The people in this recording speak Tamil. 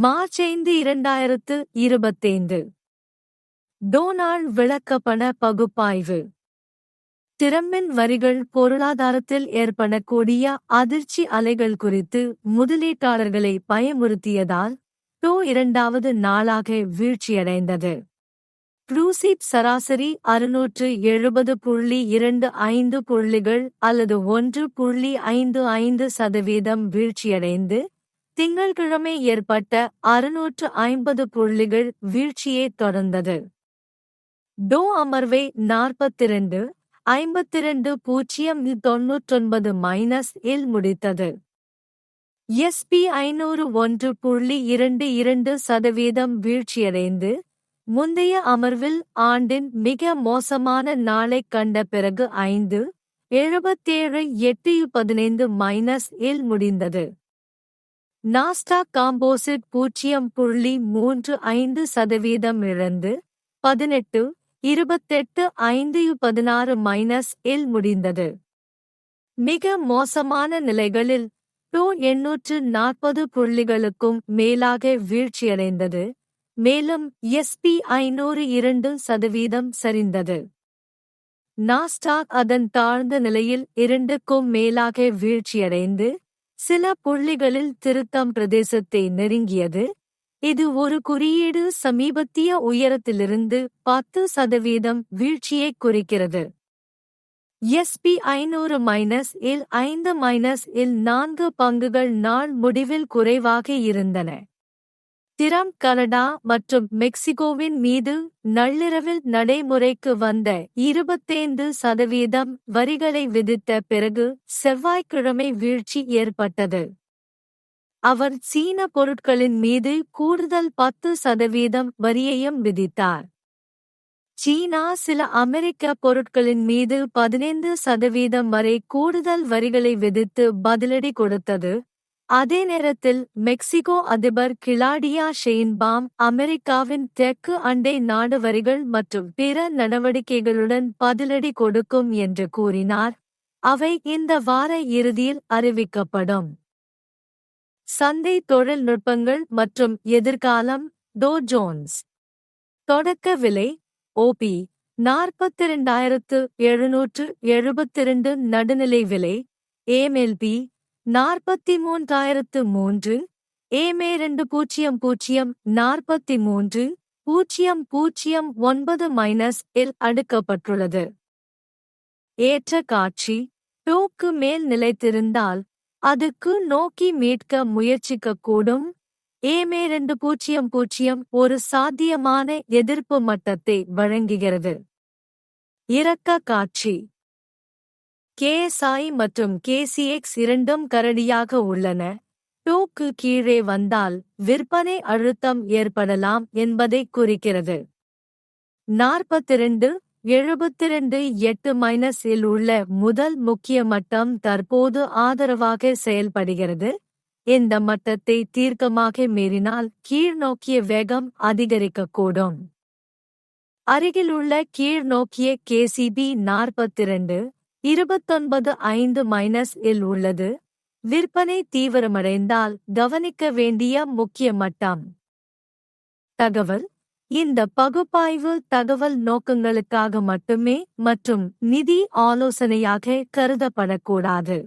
மார்ச் ஐந்து இரண்டாயிரத்து இருபத்தைந்து. டோனால்ட் விளக்கப்பண பகுப்பாய்வு. திறம்பின் வரிகள் பொருளாதாரத்தில் ஏற்படக்கூடிய அதிர்ச்சி அலைகள் குறித்து முதலீட்டாளர்களை பயமுறுத்தியதால் டோ இரண்டாவது நாளாக வீழ்ச்சியடைந்தது. ப்ளூசிப் சராசரி அறுநூற்று எழுபது புள்ளி இரண்டு ஐந்து புள்ளிகள் அல்லது ஒன்று புள்ளி ஐந்து ஐந்து சதவீதம் வீழ்ச்சியடைந்து திங்கள்கிழமை ஏற்பட்ட அறுநூற்று ஐம்பது புள்ளிகள் வீழ்ச்சியை தொடர்ந்தது. டோ அமர்வை நாற்பத்திரண்டு ஐம்பத்திரண்டு பூஜ்ஜியம் தொன்னூற்றொன்பது மைனஸ் இல் முடித்தது. எஸ்பி ஐநூறு ஒன்று புள்ளி இரண்டு இரண்டு சதவீதம் வீழ்ச்சியடைந்து முந்தைய அமர்வில் ஆண்டின் மிக மோசமான நாளைக் கண்ட பிறகு ஐந்து எழுபத்தேழு எட்டு பதினைந்து மைனஸ் இல் முடிந்தது. நாஸ்டாக் காம்போசிட் பூஜ்ஜியம் புள்ளி மூன்று ஐந்து சதவீதம் இழந்து பதினெட்டு இருபத்தெட்டு ஐந்து பதினாறு மைனஸ் இல் முடிந்தது. மிக மோசமான நிலைகளில் டோ எண்ணூற்று நாற்பது புள்ளிகளுக்கும் மேலாக வீழ்ச்சியடைந்தது. மேலும் எஸ்பி ஐநூறு இரண்டு சதவீதம் சரிந்தது. நாஸ்டாக் அதன் தாழ்ந்த நிலையில் இரண்டுக்கும் மேலாக வீழ்ச்சியடைந்து சில புள்ளிகளில் திருத்தம் பிரதேசத்தை நெருங்கியது. இது ஒரு குறியீடு சமீபத்திய உயரத்திலிருந்து பத்து சதவீதம் வீழ்ச்சியை குறிக்கிறது. எஸ்பி ஐநூறு மைனஸ் இல் ஐந்து மைனஸ் இல் நான்கு பங்குகள் நாள் முடிவில் குறைவாக இருந்தன. திரம் கனடா மற்றும் மெக்சிகோவின் மீது நள்ளிரவில் நடைமுறைக்கு வந்த இருபத்தைந்து சதவீதம் வரிகளை விதித்த பிறகு செவ்வாய்க்கிழமை வீழ்ச்சி ஏற்பட்டது. அவர் சீன பொருட்களின் மீது கூடுதல் பத்து சதவீதம் வரியையும் விதித்தார். சீனா சில அமெரிக்க பொருட்களின் மீது பதினைந்து சதவீதம் வரை கூடுதல் வரிகளை விதித்து பதிலடி கொடுத்தது. அதே நேரத்தில் மெக்சிகோ அதிபர் கிளாடியா ஷெயின்பாம் அமெரிக்காவின் தெற்கு அண்டை நாடு வரிகள் மற்றும் பிற நடவடிக்கைகளுடன் பதிலடி கொடுக்கும் என்று கூறினார். அவை இந்த வார இறுதியில் அறிவிக்கப்படும். சந்தை தொழில்நுட்பங்கள் மற்றும் எதிர்காலம் டோ ஜோன்ஸ். தொடக்க விலை ஓபி நாற்பத்தி இரண்டாயிரத்து எழுநூற்று எழுபத்திரண்டு நடுநிலை விலை ஏமெல்பி நாற்பத்தி மூன்றாயிரத்து மூன்று ஏமே ரெண்டு பூஜ்ஜியம் பூஜ்ஜியம் நாற்பத்தி மூன்று பூஜ்ஜியம் பூஜ்ஜியம் ஒன்பது மைனஸ் இல் அடுக்கப்பட்டுள்ளது. ஏற்ற காட்சி டோக்கு மேல் நிலைத்திருந்தால் அதுக்கு நோக்கி மீட்க முயற்சிக்கக்கூடும். ஏமே ரெண்டு பூஜ்ஜியம் பூஜ்ஜியம் ஒரு சாத்தியமான எதிர்ப்பு மட்டத்தை வழங்குகிறது. இறக்க காட்சி கேஎஸ்ஐ மற்றும் கேசிஎக்ஸ் இரண்டும் கரடியாக உள்ளன. டோக்கு கீழே வந்தால் விற்பனை அழுத்தம் ஏற்படலாம் என்பதை குறிக்கிறது. நாற்பத்திரண்டு எழுபத்திரண்டு எட்டு மைனஸ் இல் உள்ள முதல் முக்கிய மட்டம் தற்போது ஆதரவாக செயல்படுகிறது. இந்த மட்டத்தை தீர்க்கமாக மீறினால் கீழ்நோக்கிய வேகம் அதிகரிக்கக்கூடும். அருகிலுள்ள கீழ்நோக்கிய கேசிபி நாற்பத்திரண்டு இருபத்தொன்பது ஐந்து மைனஸ் இல் உள்ளது. விற்பனை தீவிரமடைந்தால் கவனிக்க வேண்டிய முக்கிய மட்டம். தகவல் இந்த பகுப்பாய்வு தகவல் நோக்கங்களுக்காக மட்டுமே மற்றும் நிதி ஆலோசனையாக கருதப்படக்கூடாது.